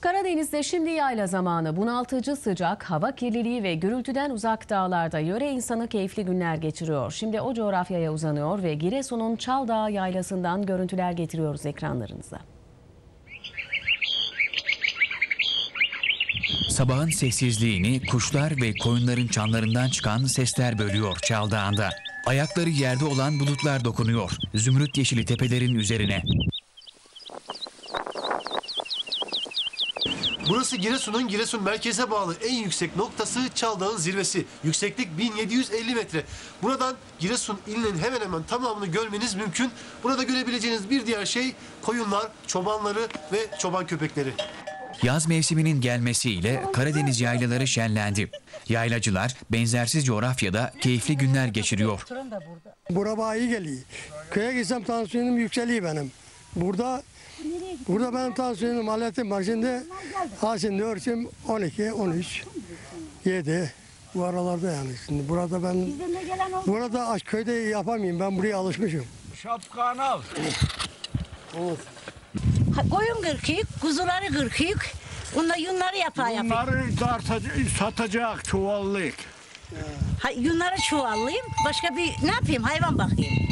Karadeniz'de şimdi yayla zamanı bunaltıcı sıcak, hava kirliliği ve gürültüden uzak dağlarda yöre insanı keyifli günler geçiriyor. Şimdi o coğrafyaya uzanıyor ve Giresun'un Çaldağ yaylasından görüntüler getiriyoruz ekranlarınıza. Sabahın sessizliğini kuşlar ve koyunların çanlarından çıkan sesler bölüyor Çaldağ'ında. Ayakları yerde olan bulutlar dokunuyor. Zümrüt yeşili tepelerin üzerine. Burası Giresun'un Giresun merkeze bağlı en yüksek noktası Çaldağ'ın zirvesi. Yükseklik 1750 metre. Buradan Giresun ilinin hemen hemen tamamını görmeniz mümkün. Burada görebileceğiniz bir diğer şey koyunlar, çobanları ve çoban köpekleri. Yaz mevsiminin gelmesiyle Karadeniz yaylaları şenlendi. Yaylacılar benzersiz coğrafyada keyifli günler geçiriyor. Bura bana iyi geliyor. Köye gitsem tansiyonum yükseliyor benim. Burada burada benim tansiyonum aletim var. Şimdi ha şimdi ölçüm 12, 13, 7 bu aralarda yani. Şimdi burada ben burada aç köyde yapamayayım. Ben buraya alışmışım. Şapkanı al. Ha, Koyun kırkıyık, kuzuları kırkıyık. Onunla yunları yapa yapayım. Bunları satacak çuvallık. Ha, yunları çuvallayayım. Başka bir ne yapayım? Hayvan bakayım.